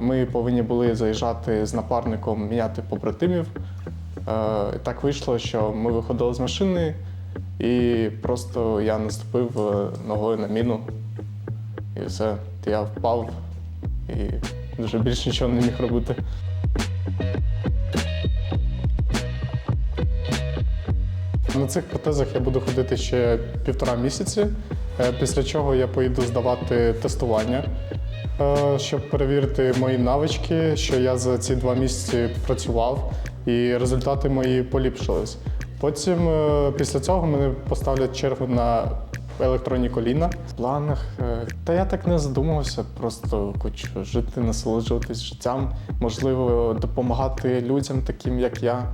Ми повинні були заїжджати з напарником міняти побратимів. Е, Так вийшло, що ми виходили з машини, і просто я наступив е, ногою на міну. І все, я впав і вже більше нічого не міг робити. На цих протезах я буду ходити ще півтора місяці, е, після чого я поїду здавати тестування, щоб перевірити мої навички, що я за ці два місяці працював, і результати мої поліпшились. Потім, е, після цього, мене поставлять чергу на електронні коліна. В планах, е, та я так не задумувався, просто хочу жити, насолоджуватись життям, можливо, допомагати людям, таким як я.